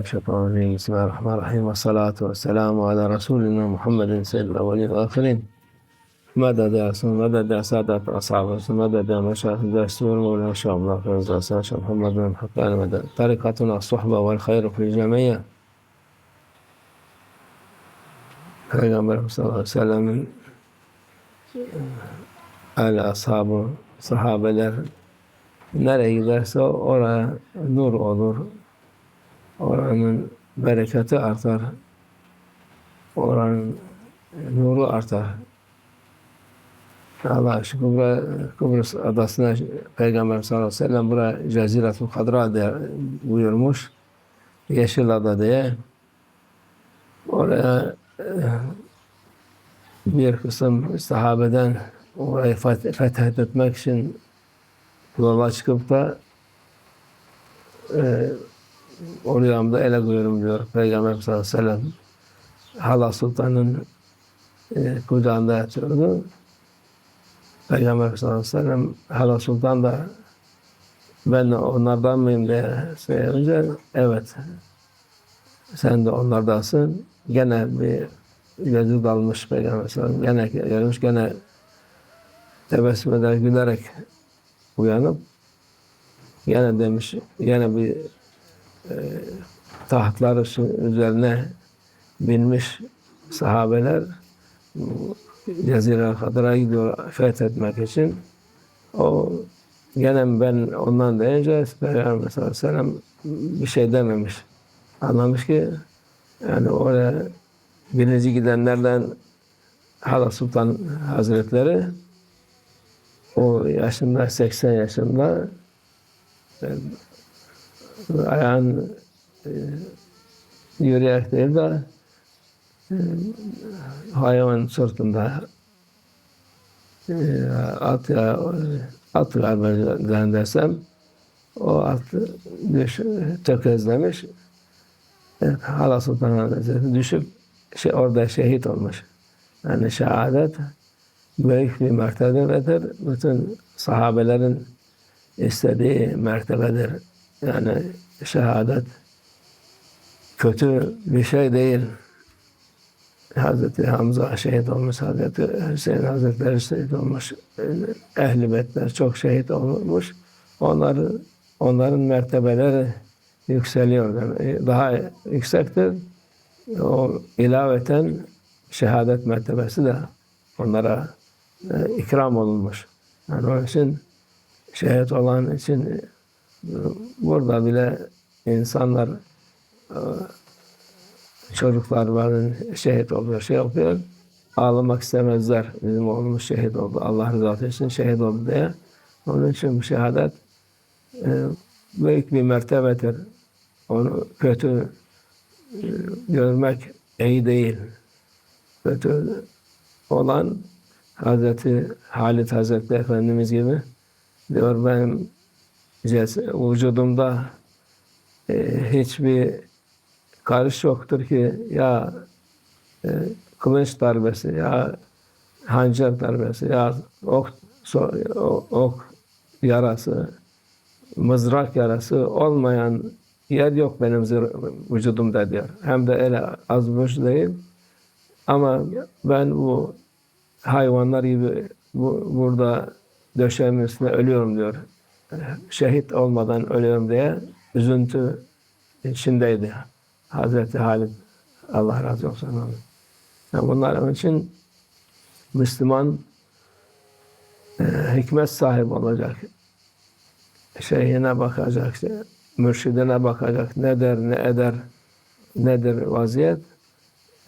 الشيطان الرجيم. بسم الله الرحمن الرحيم. والصلاة والسلام على رسولنا محمد سيد الأولين والآخرين. مدد يا رسول مدد يا سادة أصحاب رسول مدد يا مشايخ الدستور مولانا شاء الله. الرزاق شاء محمد بن حق المدد طريقتنا الصحبة والخير في الجميع. Peygamberimiz sallallahu aleyhi ve sellem'in el ashabı, sahabeler nereye giderse oraya nur olur. Oranın bereketi artar. Oranın nuru artar. Allah şükür buraya, Kıbrıs adasına Peygamber sallallahu aleyhi ve sellem buraya Ceziretul Kadra diye buyurmuş. Yeşil Ada diye. Oraya e, bir kısım sahabeden orayı feth- fethetmek için yola çıkıp da e, orayamda ele koyuyorum diyor Peygamber sallallahu aleyhi ve sellem. Hala Sultan'ın e, kucağında yatıyordu. Peygamber sallallahu aleyhi ve sellem Hala Sultan da ben onlardan mıyım diye söyleyince evet sen de onlardansın. Gene bir gözü dalmış Peygamber sallallahu aleyhi ve sellem. Gene gelmiş gene tebessüm eder gülerek uyanıp gene demiş gene bir e, tahtlar üzerine binmiş sahabeler Cezire Kadir'a gidiyor fethetmek için. O gene ben ondan deyince Peygamber sallallahu aleyhi ve sellem bir şey dememiş. Anlamış ki yani oraya birinci gidenlerden Hala Sultan Hazretleri o yaşında 80 yaşında ayağın e, yürüyerek değil de e, hayvan sırtında e, at ya at galiba desem o atı düş, tökezlemiş Evet, Hala Sultan Hazretleri düşüp şey, orada şehit olmuş. Yani şehadet büyük bir mertebedir. Bütün sahabelerin istediği mertebedir. Yani şehadet kötü bir şey değil. Hazreti Hamza şehit olmuş, Hazreti Hüseyin Hazretleri şehit olmuş, ehl-i beytler çok şehit olmuş. Onları, onların mertebeleri yükseliyor. Yani daha yüksektir. O ilaveten şehadet mertebesi de onlara e, ikram olunmuş. Yani onun için şehit olan için burada bile insanlar e, çocuklar var şehit oluyor, şey yapıyor. Ağlamak istemezler. Bizim oğlumuz şehit oldu. Allah rızası için şehit oldu diye. Onun için bu şehadet e, büyük bir mertebedir. Onu kötü e, görmek iyi değil. Kötü olan Hazreti Halit Hazretleri Efendimiz gibi diyor benim vücudumda e, hiçbir karış yoktur ki ya e, kılıç darbesi ya hançer darbesi ya ok, so- ok yarası mızrak yarası olmayan yer yok benim vücudumda diyor. Hem de öyle az boş değil. Ama ben bu hayvanlar gibi bu, burada döşeğimin üstünde ölüyorum diyor. Şehit olmadan ölüyorum diye üzüntü içindeydi. Hazreti Halid Allah razı olsun. ona. Yani bunlar onun için Müslüman e, hikmet sahibi olacak. Şeyhine bakacak, işte, mürşidine bakacak. Ne der, ne eder, nedir vaziyet?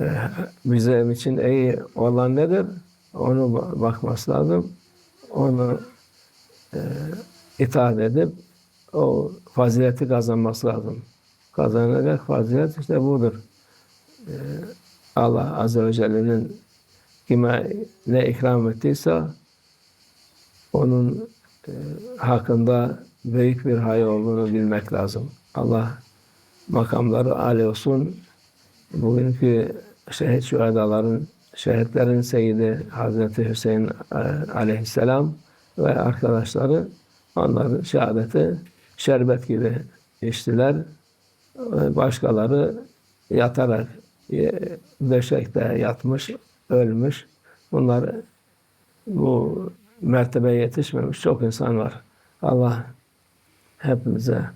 E, bizim için iyi olan nedir? Onu ba- bakması lazım. Onu e, itaat edip o fazileti kazanması lazım. Kazanacak fazilet işte budur. E, Allah Azze ve Celle'nin kime ne ikram ettiyse onun e, hakkında büyük bir hayır olduğunu bilmek lazım. Allah makamları âli olsun. Bugünkü şehit şühedaların, şehitlerin seyidi Hazreti Hüseyin e, aleyhisselam ve arkadaşları onların şehadeti şerbet gibi içtiler. başkaları yatarak e, döşekte yatmış, ölmüş. Bunlar bu mertebeye yetişmemiş çok insan var. Allah hepimize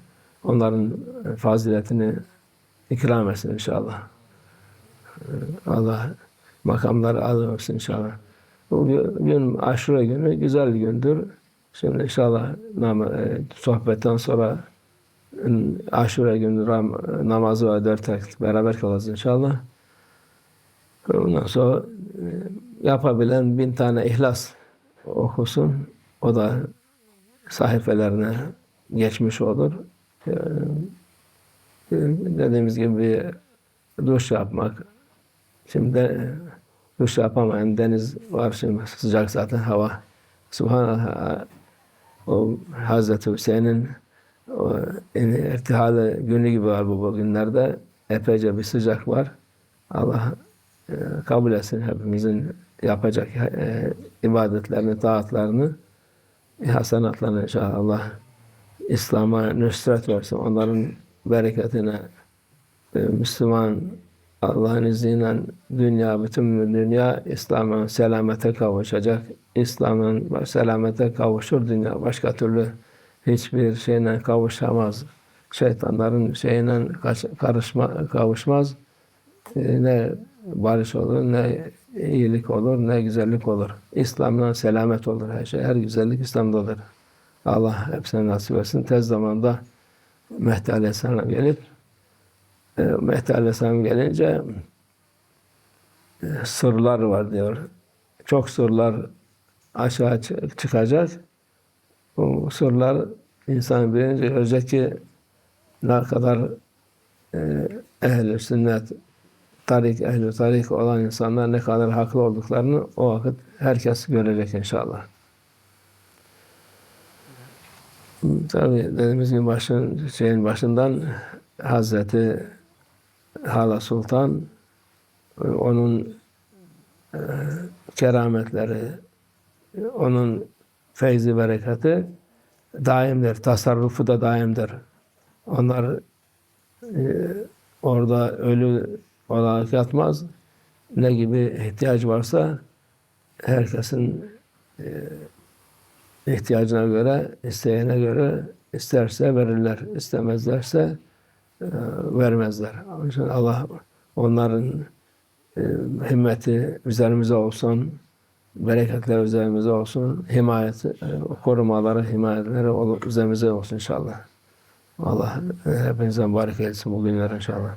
onların faziletini ikram etsin inşallah. Allah makamları almasın inşallah. Bu gün aşure günü güzel gündür. Şimdi inşallah nam- e, sohbetten sonra e, aşure günü ram- namazı ve dört rekat beraber kalacağız inşallah. Ondan sonra e, yapabilen bin tane ihlas okusun. O da sahifelerine geçmiş olur. Ee, Dediğimiz gibi duş yapmak. Şimdi duş yapamayan deniz var şimdi sıcak zaten hava. Subhanallah o Hazreti Hüseyin'in yani irtihalı günü gibi var bu bugünlerde. Epeyce bir sıcak var. Allah e, kabul etsin hepimizin yapacak e, ibadetlerini, taatlarını, hasenatlarını inşallah Allah İslam'a nüsret versin. Onların bereketine e, Müslüman Allah'ın izniyle dünya, bütün dünya İslam'ın selamete kavuşacak. İslam'ın selamete kavuşur dünya. Başka türlü hiçbir şeyle kavuşamaz. Şeytanların şeyine karışma, kavuşmaz. E, Ne barış olur, ne iyilik olur, ne güzellik olur. İslam'dan selamet olur her şey. Her güzellik İslam'da olur. Allah hepsine nasip etsin. Tez zamanda Mehdi Aleyhisselam gelip e, Mehdi Aleyhisselam gelince e, sırlar var diyor. Çok sırlar aşağı çı- çıkacak. Bu sırlar insan bilince görecek ki ne kadar e, ehl-i sünnet, tarik, ehl-i tarik olan insanlar ne kadar haklı olduklarını o vakit herkes görecek inşallah. Tabii dediğimiz gibi başın, şeyin başından Hazreti Hala Sultan e, onun e, kerametleri, onun feyzi bereketi daimdir. Tasarrufu da daimdir. Onlar e, orada ölü olarak yatmaz. Ne gibi ihtiyaç varsa herkesin ihtiyacına göre, isteyene göre isterse verirler, istemezlerse vermezler. Onun için Allah onların e, himmeti üzerimize olsun, bereketler üzerimize olsun, himayeti, e, korumaları, himayetleri üzerimize olsun inşallah. Allah e, hepinize mübarek etsin bu günler inşallah.